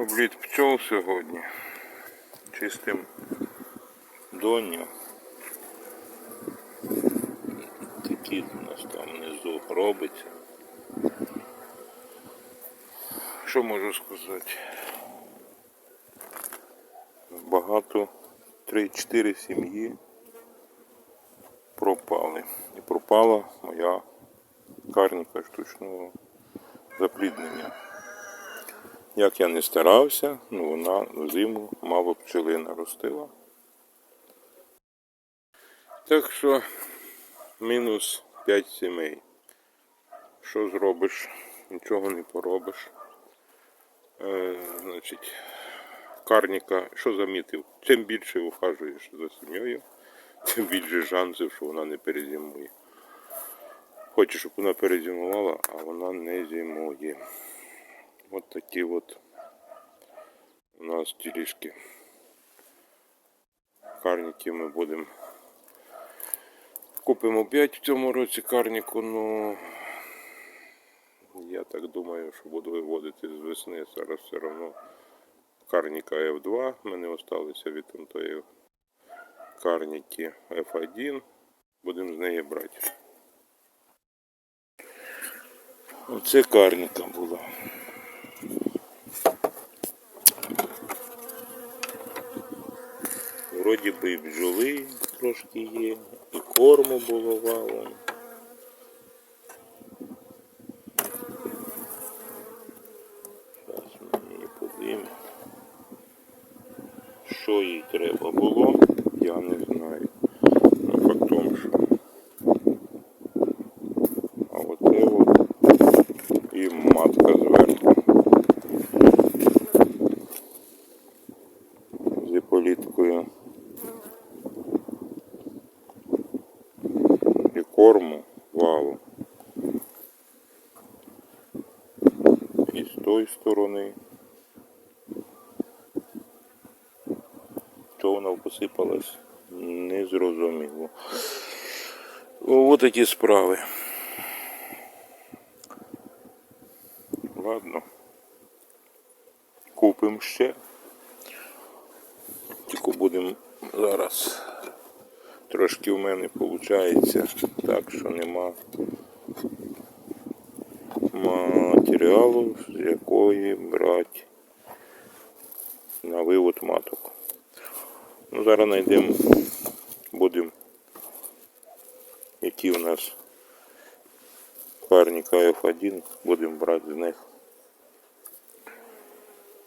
Обліт пчол сьогодні. Чистим доню. Такі у нас там внизу робиться. Що можу сказати? Багато 3-4 сім'ї пропали. І пропала моя карніка штучного запліднення. Як я не старався, ну вона зиму мало пчелина ростила. Так що мінус 5 сімей. Що зробиш? Нічого не поробиш. Е, значить, карніка, що замітив? Чим більше ухажуєш за сім'єю, тим більше шансів, що вона не перезимує. Хочеш, щоб вона перезимувала, а вона не зимує. От такі от у нас тілішки. Карніки ми будемо. Купимо 5 в цьому році карніку, ну я так думаю, що буду виводити з весни. Зараз все одно карніка F2. В мене залишилися від там тої карніки F1. Будемо з неї брати. Оце карніка була. Вроді би і бджоли трошки є, і корму було валом. Зараз ми її подивимо. Що їй треба було, я не знаю. Ну. А оце от і матка зверху. З іполіткою. І корму валу. І з тої сторони. Що вона посипалась, не зрозуміло. Ось такі справи. Ладно. Купимо ще. Тільки будемо зараз. Трошки в мене виходить так, що нема матеріалу, з якої брати на вивод маток. Ну, зараз знайдемо, будемо, які у нас парні КФ1, будемо брати з них.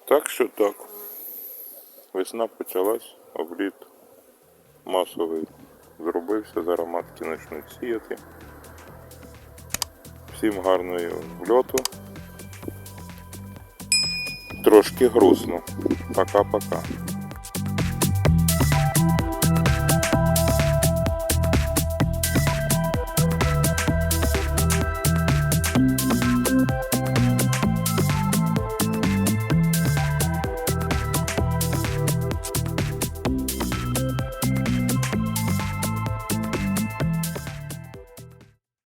Так що так. Весна почалась, обліт масовий зробився, зараз матки почнуть сіяти. Всім гарної вльоту. Трошки грустно. Пока-пока.